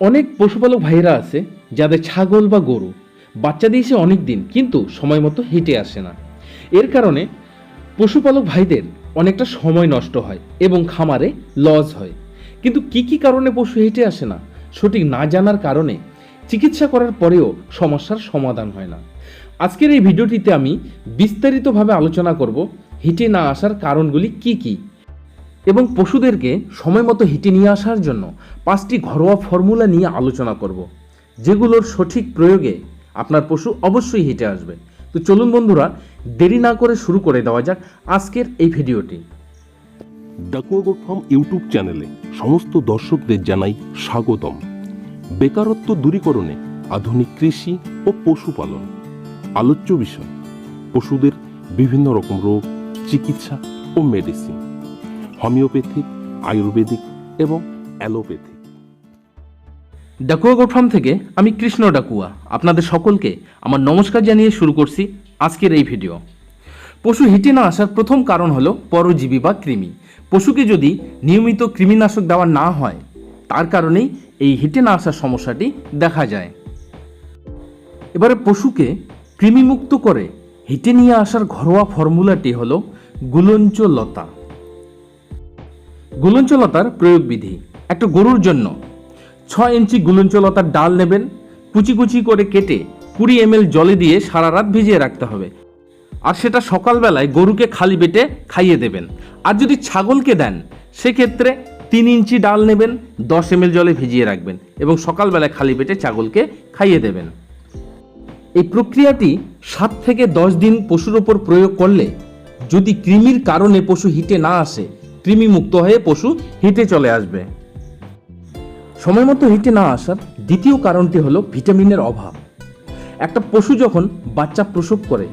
অনেক পশুপালক ভাইরা আছে যাদের ছাগল বা গরু বাচ্চা দিয়েছে অনেক দিন, কিন্তু সময় মতো হেঁটে আসে না। এর কারণে পশুপালক ভাইদের অনেকটা সময় নষ্ট হয় এবং খামারে লস হয়। কিন্তু কি কি কারণে পশু হেঁটে আসে না, সঠিক না জানার কারণে চিকিৎসা করার পরেও সমস্যার সমাধান হয় না। আজকের এই ভিডিওটিতে আমি বিস্তারিতভাবে আলোচনা করব, হেঁটে না আসার কারণগুলি কি কি এবং পশুদেরকে সময় মতো হিটে নিয়ে আসার জন্য পাঁচটি ঘরোয়া ফর্মুলা নিয়ে আলোচনা করব, যেগুলোর সঠিক প্রয়োগে আপনার পশু অবশ্যই হেঁটে আসবে। তো চলুন বন্ধুরা, দেরি না করে শুরু করে দেওয়া যাক আজকের এই ভিডিওটি। ডাকুয়া ফার্ম ইউটিউব চ্যানেলে সমস্ত দর্শকদের জানাই স্বাগতম। বেকারত্ব দূরীকরণে আধুনিক কৃষি ও পশুপালন। আলোচ্য বিষয়, পশুদের বিভিন্ন রকম রোগ, চিকিৎসা ও মেডিসিন হোমিওপ্যাথিক, আয়ুর্বেদিক এবং অ্যালোপ্যাথিক। ডাকুয়া গোট ফার্ম থেকে আমি কৃষ্ণ ডাকুয়া। আপনাদের সকলকে আমার নমস্কার জানিয়ে শুরু করছি আজকের এই ভিডিও। পশু হিটে না আসার প্রথম কারণ হলো পরজীবী বা কৃমি। পশুকে যদি নিয়মিত কৃমিনাশক দেওয়া না হয়, তার কারণেই এই হিটে না আসার সমস্যাটি দেখা যায়। এবারে পশুকে কৃমিমুক্ত করে হিটে নিয়ে আসার ঘরোয়া ফর্মুলাটি হলো গুলঞ্চ লতা গুলঞ্চলতার প্রয়োগ বিধি একটা গরুর জন্য ছয় ইঞ্চি গুলঞ্চলতার ডাল নেবেন, কুচি কুচি করে কেটে কুড়ি এম জলে দিয়ে সারা রাত ভিজিয়ে রাখতে হবে। আর সেটা সকালবেলায় গরুকে খালি পেটে খাইয়ে দেবেন। আর যদি ছাগলকে দেন, সেক্ষেত্রে তিন ইঞ্চি ডাল নেবেন, দশ এম জলে ভিজিয়ে রাখবেন এবং সকালবেলায় খালি পেটে ছাগলকে খাইয়ে দেবেন। এই প্রক্রিয়াটি সাত থেকে দশ দিন পশুর ওপর প্রয়োগ করলে যদি কৃমির কারণে পশু হিটে না আসে কৃমি মুক্ত হয়ে পশু হিটে চলে আসবে। সময় মতো হিটে না আসার দ্বিতীয় কারণটি হলো ভিটামিনের অভাব। একটা পশু যখন বাচ্চা প্রসব করে,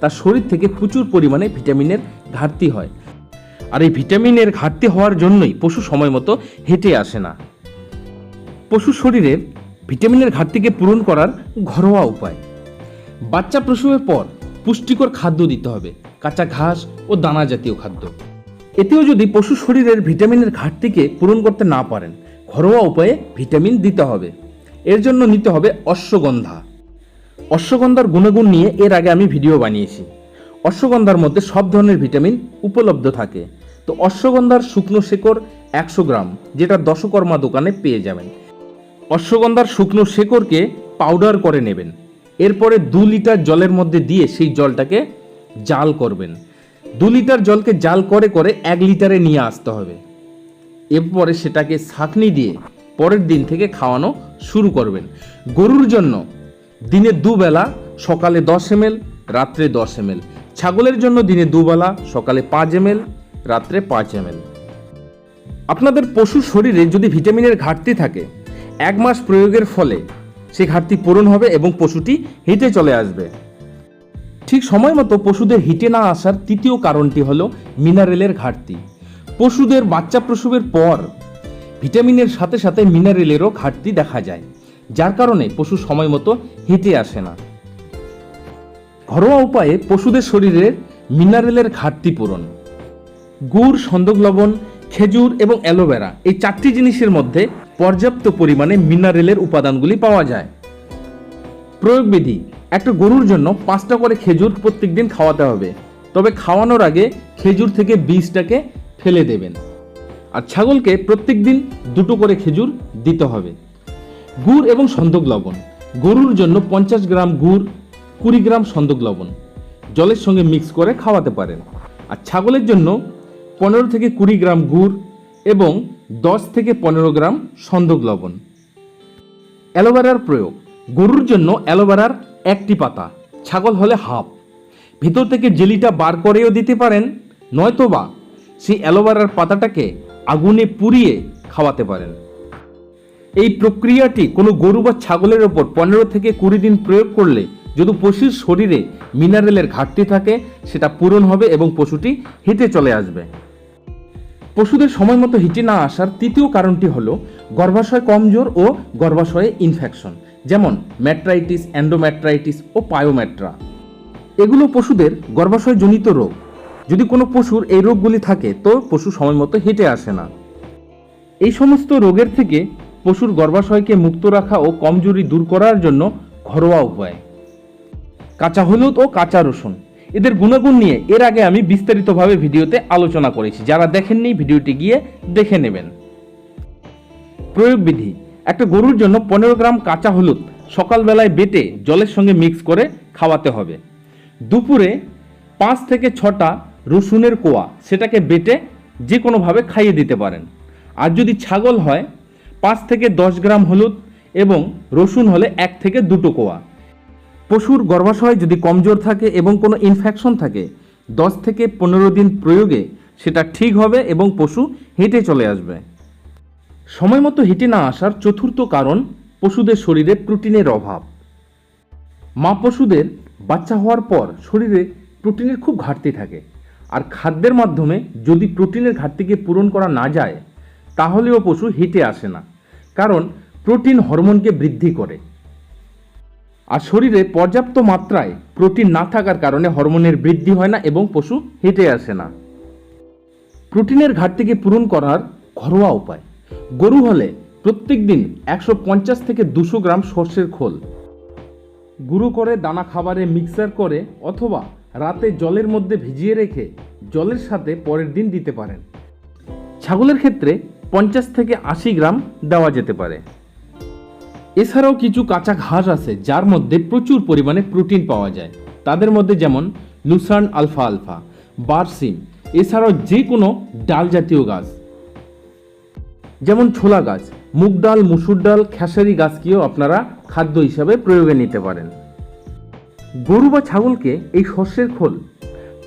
তার শরীর থেকে প্রচুর পরিমাণে ভিটামিনের ঘাটতি হয়। আর এই ভিটামিনের ঘাটতি হওয়ার জন্যই পশু সময় মতো হেঁটে আসে না। পশু শরীরের ভিটামিনের ঘাটতিকে পূরণ করার ঘরোয়া উপায়। বাচ্চা প্রসবের পর পুষ্টিকর খাদ্য দিতে হবে, কাঁচা ঘাস ও দানা জাতীয় খাদ্য। এতেও যদি পশু শরীরের ভিটামিনের ঘাটতিকে পূরণ করতে না পারেন, ঘরোয়া উপায়ে ভিটামিন দিতে হবে। এর জন্য নিতে হবে অশ্বগন্ধা। অশ্বগন্ধার গুণগুণ নিয়ে এর আগে আমি ভিডিও বানিয়েছি। অশ্বগন্ধার মধ্যে সব ধরনের ভিটামিন উপলব্ধ থাকে। তো অশ্বগন্ধার শুকনো শেকড় একশো গ্রাম, যেটা দশকর্মা দোকানে পেয়ে যাবেন। অশ্বগন্ধার শুকনো শেকড়কে পাউডার করে নেবেন। এরপরে দু লিটার জলের মধ্যে দিয়ে সেই জলটাকে জাল করবেন। দু লিটার জলকে জাল করে করে এক লিটারে নিয়ে আসতে হবে। এরপরে সেটাকে ছাঁকনি দিয়ে পরের দিন থেকে খাওয়ানো শুরু করবেন। গরুর জন্য দিনে দুবেলা সকালে দশ এম রাত্রে দশ এম ছাগলের জন্য দিনে দুবেলা সকালে পাঁচ এম রাত্রে পাঁচ এম আপনাদের পশুর শরীরে যদি ভিটামিনের ঘাটতি থাকে, এক মাস প্রয়োগের ফলে সেই ঘাটতি পূরণ হবে এবং পশুটি হেঁটে চলে আসবে। ঠিক সময় মতো পশুদের হিটে না আসার তৃতীয় কারণটি হলো মিনারেলের ঘাটতি। পশুদের বাচ্চা প্রসবের পর ভিটামিনের সাথে সাথে মিনারেলেরও ঘাটতি দেখা যায়, যার কারণে পশু সময় মতো হেঁটে আসে না। ঘরোয়া উপায়ে পশুদের শরীরের মিনারেলের ঘাটতি পূরণ। গুড়, সন্দক লবণ, খেজুর এবং অ্যালোভেরা এই চারটি জিনিসের মধ্যে পর্যাপ্ত পরিমাণে মিনারেলের উপাদানগুলি পাওয়া যায়। প্রয়োগ বিধি একটা গরুর জন্য পাঁচটা করে খেজুর প্রত্যেক দিন খাওয়াতে হবে। তবে খাওয়ানোর আগে খেজুর থেকে বীজটাকে ফেলে দেবেন। আর ছাগলকে প্রত্যেক দিন দুটো করে খেজুর দিতে হবে। গুড় এবং সন্দক লবণ। গরুর জন্য পঞ্চাশ গ্রাম গুড়, কুড়ি গ্রাম সন্দক লবণ। জলের সঙ্গে মিক্স করে খাওয়াতে পারেন। আর ছাগলের জন্য পনেরো থেকে কুড়ি গ্রাম গুড় এবং দশ থেকে পনেরো গ্রাম সন্দক লবণ। অ্যালোভেরার প্রয়োগ। গরুর জন্য অ্যালোভেরার একটি পাতা, ছাগল হলে হাফ। ভেতর থেকে জেলিটা বার করেও দিতে পারেন, নয়তোবা সেই অ্যালোভেরার পাতাটাকে আগুনে পুড়িয়ে খাওয়াতে পারেন। এই প্রক্রিয়াটি কোনো গরু বা ছাগলের ওপর পনেরো থেকে কুড়ি দিন প্রয়োগ করলে যদি পশুর শরীরে মিনারেলের ঘাটতি থাকে, সেটা পূরণ হবে এবং পশুটি হেঁটে চলে আসবে। পশুদের সময় মতো হিটে না আসার তৃতীয় কারণটি হলো গর্ভাশয় কমজোর ও গর্ভাশয়ে ইনফেকশন যেমন ম্যাট্রাইটিস, অ্যান্ডোম্যাট্রাইটিস ও পায়োম্যাট্রা। এগুলো পশুদের গর্ভাশয়জনিত রোগ। যদি কোনো পশুর এই রোগগুলি থাকে, তো পশু সময় মতো হেঁটে আসে না। এই সমস্ত রোগের থেকে পশুর গর্ভাশয়কে মুক্ত রাখা ও কমজোরি দূর করার জন্য ঘরোয়া উপায়। কাঁচা হলুদ ও কাঁচা রসুন। এদের গুণাগুণ নিয়ে এর আগে আমি বিস্তারিতভাবে ভিডিওতে আলোচনা করেছি। যারা দেখেননি, ভিডিওটি গিয়ে দেখে নেবেন। প্রয়োগ বিধি একটা গরুর জন্য পনেরো গ্রাম কাঁচা হলুদ সকালবেলায় বেটে জলের সঙ্গে মিক্স করে খাওয়াতে হবে। দুপুরে পাঁচ থেকে ছটা রসুনের কোয়া, সেটাকে বেটে যে কোনোভাবে খাইয়ে দিতে পারেন। আর যদি ছাগল হয়, পাঁচ থেকে দশ গ্রাম হলুদ এবং রসুন হলে এক থেকে দুটো কোয়া। পশুর গর্ভাশয় যদি কমজোর থাকে এবং কোনো ইনফেকশন থাকে, দশ থেকে পনেরো দিন প্রয়োগে সেটা ঠিক হবে এবং পশু হেঁটে চলে আসবে। সময় মতো হেঁটে না আসার চতুর্থ কারণ পশুদের শরীরে প্রোটিনের অভাব। মা পশুদের বাচ্চা হওয়ার পর শরীরে প্রোটিনের খুব ঘাটতি থাকে। আর খাদ্যের মাধ্যমে যদি প্রোটিনের ঘাটতিকে পূরণ করা না যায়, তাহলেও পশু হেঁটে আসে না। কারণ প্রোটিন হরমোনকে বৃদ্ধি করে। আর শরীরে পর্যাপ্ত মাত্রায় প্রোটিন না থাকার কারণে হরমোনের বৃদ্ধি হয় না এবং পশু হেঁটে আসে না। প্রোটিনের ঘাটতিকে পূরণ করার ঘরোয়া উপায়। গরু হলে প্রত্যেক দিন একশো পঞ্চাশ থেকে দুশো গ্রাম সর্ষের খোল। গুঁড়ো করে দানা খাবারে মিক্সার করে অথবা রাতে জলের মধ্যে ভিজিয়ে রেখে জলের সাথে পরের দিন দিতে পারেন। ছাগলের ক্ষেত্রে পঞ্চাশ থেকে আশি গ্রাম দেওয়া যেতে পারে। এছাড়াও কিছু কাঁচা ঘাস আছে যার মধ্যে প্রচুর পরিমাণে প্রোটিন পাওয়া যায়। তাদের মধ্যে যেমন লুসার্ন আলফা আলফা, বারসিম, এছাড়াও যে কোনো ডাল জাতীয় গাছ। যেমন ছোলা গাছ, মুগ ডাল, মুসুর ডাল, খেসারি গাছকেও আপনারা খাদ্য হিসাবে প্রয়োগে নিতে পারেন। গরু বা ছাগলকে এই শস্যের খোল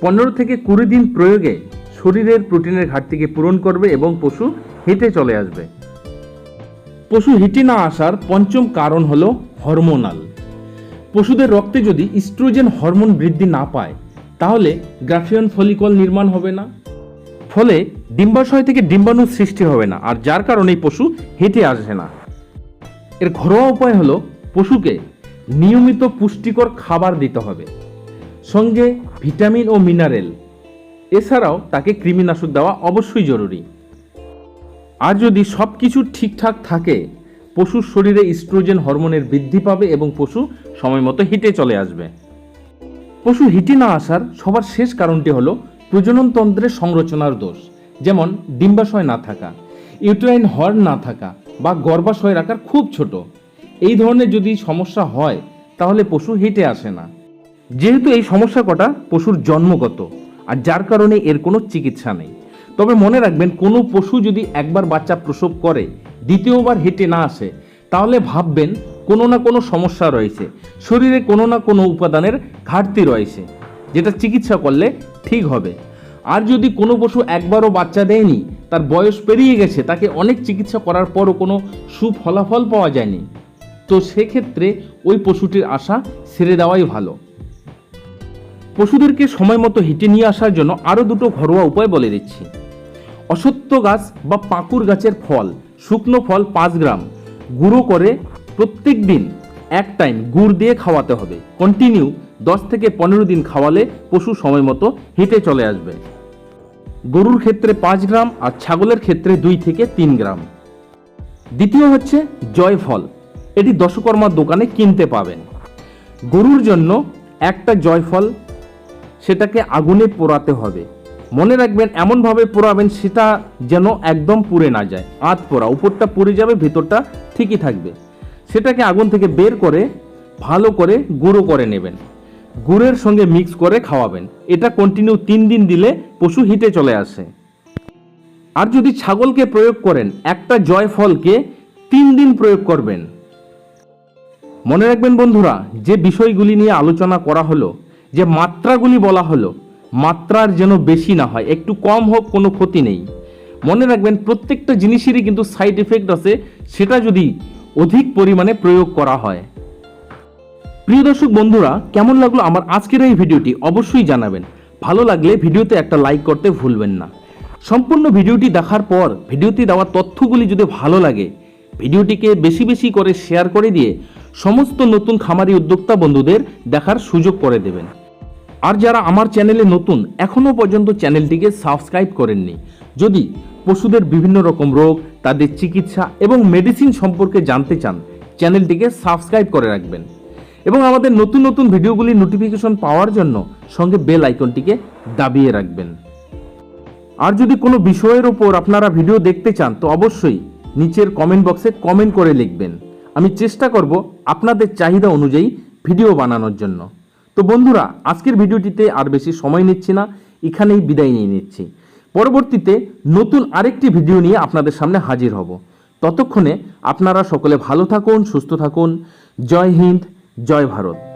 পনেরো থেকে কুড়ি দিন প্রয়োগে শরীরের প্রোটিনের ঘাটতিকে পূরণ করবে এবং পশু হেঁটে চলে আসবে। পশু হিটে না আসার পঞ্চম কারণ হলো হরমোনাল। পশুদের রক্তে যদি ইস্ট্রোজেন হরমোন বৃদ্ধি না পায়, তাহলে গ্রাফিয়ন ফলিকল নির্মাণ হবে না। ফলে ডিম্বাশয় থেকে ডিম্বাণু সৃষ্টি হবে না, আর যার কারণে পশু হেঁটে আসবে না। এর ঘরোয়া উপায় হলো পশুকে নিয়মিত পুষ্টিকর খাবার দিতে হবে। সঙ্গে ভিটামিন ও মিনারেল। এছাড়াও তাকে কৃমিনাশক দেওয়া অবশ্যই জরুরি। আর যদি সব কিছু ঠিকঠাক থাকে, পশুর শরীরে ইস্ট্রোজেন হরমোনের বৃদ্ধি পাবে এবং পশু সময় মতো হিটে চলে আসবে। পশু হিটে না আসার সবার শেষ কারণটি হলো প্রজননতন্ত্রের সংরচনার দোষ, যেমন ডিম্বাশয় না থাকা, ইউটেরাইন হর্ন না থাকা বা গর্ভাশয়ের আকার খুব ছোট। এই ধরনের যদি সমস্যা হয়, তাহলে পশু হেঁটে আসে না। যেহেতু এই সমস্যা কটা পশুর জন্মগত, আর যার কারণে এর কোনো চিকিৎসা নেই। তবে মনে রাখবেন, কোনো পশু যদি একবার বাচ্চা প্রসব করে, দ্বিতীয়বার হেঁটে না আসে, তাহলে ভাববেন কোনো না কোনো সমস্যা রয়েছে। শরীরে কোনো না কোনো উপাদানের ঘাটতি রয়েছে। যেটা চিকিৎসা করলে ঠিক হবে। আর যদি কোনো পশু একবারও বাচ্চা দেয়নি, তার বয়স পেরিয়ে গেছে, তাকে অনেক চিকিৎসা করার পরও কোনো সুফলাফল পাওয়া যায়নি, তো সেক্ষেত্রে ওই পশুটির আশা ছেড়ে দেওয়াই ভালো। পশুদেরকে সময় মতো হেঁটে নিয়ে আসার জন্য আরও দুটো ঘরোয়া উপায় বলে দিচ্ছি। অসত্য গাছ বা পাকুর গাছের ফল, শুকনো ফল পাঁচ গ্রাম, গুঁড়ো করে প্রত্যেক দিন এক টাইম গুড় দিয়ে খাওয়াতে হবে। কন্টিনিউ দশ থেকে পনেরো দিন খাওয়ালে পশু সময় মতো হেঁটে চলে আসবে। গরুর ক্ষেত্রে পাঁচ গ্রাম আর ছাগলের ক্ষেত্রে দুই থেকে তিন গ্রাম। দ্বিতীয় হচ্ছে জয়ফল এটি দশকর্মার দোকানে কিনতে পাবেন। গরুর জন্য একটা জয়ফল সেটাকে আগুনে পোড়াতে হবে। মনে রাখবেন, এমনভাবে পোড়াবেন সেটা যেন একদম পুড়ে না যায়। আধ পোড়া, উপরটা পুড়ে যাবে, ভেতরটা ঠিকই থাকবে। সেটাকে আগুন থেকে বের করে, ভালো করে গুঁড়ো করে নেবেন। গুড়ের সঙ্গে মিক্স করে খাওয়াবেন। এটা কন্টিনিউ তিন দিন দিলে পশু হিটে চলে আসে। আর যদি ছাগলকে প্রয়োগ করেন, একটা জয়ফলকে তিন দিন প্রয়োগ করবেন। মনে রাখবেন বন্ধুরা, যে বিষয়গুলি নিয়ে আলোচনা করা হলো, যে মাত্রাগুলি বলা হলো, মাত্রার যেন বেশি না হয়, একটু কম হোক, কোনো ক্ষতি নেই। মনে রাখবেন, প্রত্যেকটা জিনিসেরই কিন্তু সাইড এফেক্ট আছে, সেটা যদি অধিক পরিমাণে প্রয়োগ করা হয়। প্রিয় দর্শক বন্ধুরা, কেমন লাগল আমার আজকের এই ভিডিওটি অবশ্যই জানাবেন। ভালো লাগলে ভিডিওতে একটা লাইক করতে ভুলবেন না। সম্পূর্ণ ভিডিওটি দেখার পর ভিডিওতে দেওয়া তথ্যগুলি যদি ভালো লাগে, ভিডিওটিকে বেশি বেশি করে শেয়ার করে দিয়ে সমস্ত নতুন খামারি উদ্যোক্তা বন্ধুদের দেখার সুযোগ করে দেবেন। আর যারা আমার চ্যানেলে নতুন এখনও পর্যন্ত চ্যানেলটিকে সাবস্ক্রাইব করেননি, যদি পশুদের বিভিন্ন রকম রোগ, তাদের চিকিৎসা এবং মেডিসিন সম্পর্কে জানতে চান, চ্যানেলটিকে সাবস্ক্রাইব করে রাখবেন। এবং আমাদের নতুন নতুন ভিডিওগুলির নোটিফিকেশন পাওয়ার জন্য সঙ্গে বেল আইকনটিকে দাবিয়ে রাখবেন। আর যদি কোনো বিষয়ের ওপর আপনারা ভিডিও দেখতে চান, তো অবশ্যই নিচের কমেন্ট বক্সে কমেন্ট করে লিখবেন। আমি চেষ্টা করব আপনাদের চাহিদা অনুযায়ী ভিডিও বানানোর জন্য। তো বন্ধুরা, আজকের ভিডিওটিতে আর বেশি সময় নিচ্ছি না, এখানেই বিদায় নিয়ে নিচ্ছি। পরবর্তীতে নতুন আরেকটি ভিডিও নিয়ে আপনাদের সামনে হাজির হব। ততক্ষণে আপনারা সকলে ভালো থাকুন, সুস্থ থাকুন। জয় হিন্দ জয় ভারত।